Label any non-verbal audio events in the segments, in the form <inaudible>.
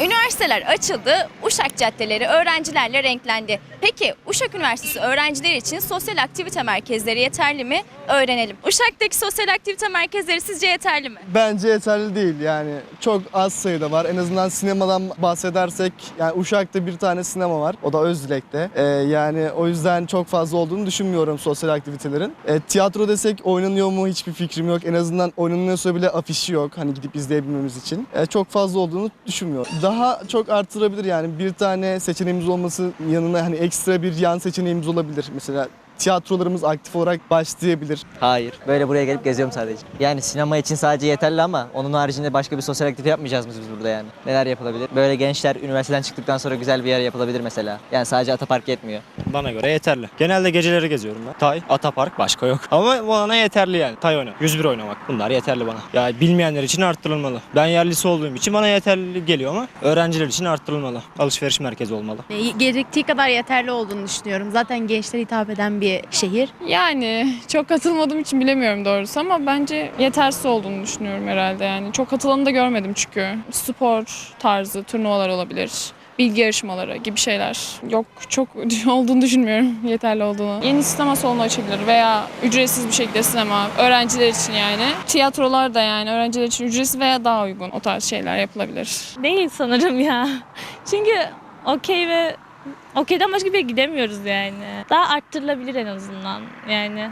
Üniversiteler açıldı, Uşak caddeleri öğrencilerle renklendi. Peki Uşak Üniversitesi öğrencileri için sosyal aktivite merkezleri yeterli mi? Öğrenelim. Uşak'taki sosyal aktivite merkezleri sizce yeterli mi? Bence yeterli değil yani çok az sayıda var. En azından sinemadan bahsedersek yani Uşak'ta bir tane sinema var. O da Özdilek'te. Ee, yani o yüzden çok fazla olduğunu düşünmüyorum sosyal aktivitelerin. Ee, tiyatro desek oynanıyor mu hiçbir fikrim yok. En azından oynanıyorsa bile afişi yok hani gidip izleyebilmemiz için. Ee, çok fazla olduğunu düşünmüyorum. Daha çok artırabilir yani bir tane seçeneğimiz olması yanına hani ekstra bir yan seçeneğimiz olabilir. Mesela tiyatrolarımız aktif olarak başlayabilir. Hayır. Böyle buraya gelip geziyorum sadece. Yani sinema için sadece yeterli ama onun haricinde başka bir sosyal aktivite yapmayacağız mı biz burada yani? Neler yapılabilir? Böyle gençler üniversiteden çıktıktan sonra güzel bir yer yapılabilir mesela. Yani sadece Atapark yetmiyor. Bana göre yeterli. Genelde geceleri geziyorum ben. Tay, Atapark başka yok. <laughs> Ama bana yeterli yani. Tay oynamak, 101 oynamak. Bunlar yeterli bana. Ya bilmeyenler için arttırılmalı. Ben yerlisi olduğum için bana yeterli geliyor ama öğrenciler için arttırılmalı. Alışveriş merkezi olmalı. E, Gerektiği kadar yeterli olduğunu düşünüyorum. Zaten gençlere hitap eden bir şehir. Yani çok katılmadığım için bilemiyorum doğrusu ama bence yetersiz olduğunu düşünüyorum herhalde yani. Çok katılanı da görmedim çünkü. Spor tarzı turnuvalar olabilir. Bilgi yarışmaları gibi şeyler. Yok çok <laughs> olduğunu düşünmüyorum <laughs> yeterli olduğunu. Yeni sinema salonu açabilir veya ücretsiz bir şekilde sinema öğrenciler için yani. Tiyatrolar da yani öğrenciler için ücretsiz veya daha uygun o tarz şeyler yapılabilir. Değil sanırım ya. Çünkü okey ve okeyden başka bir yere gidemiyoruz yani. Daha arttırılabilir en azından yani.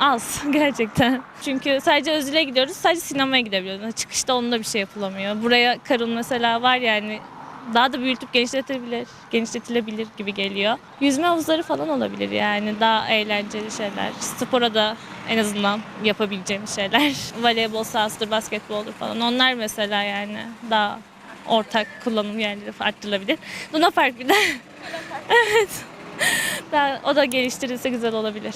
Az <laughs> gerçekten. Çünkü sadece Özil'e gidiyoruz, sadece sinemaya gidebiliyoruz. Çıkışta onunla bir şey yapılamıyor. Buraya Karun mesela var yani daha da büyütüp genişletebilir, genişletilebilir gibi geliyor. Yüzme havuzları falan olabilir yani daha eğlenceli şeyler. Spora da en azından yapabileceğimiz şeyler. <laughs> Voleybol sahasıdır, basketbol olur falan. Onlar mesela yani daha ortak kullanım yerleri arttırılabilir. Luna Park bir <laughs> de. evet. Daha, o da geliştirilse güzel olabilir.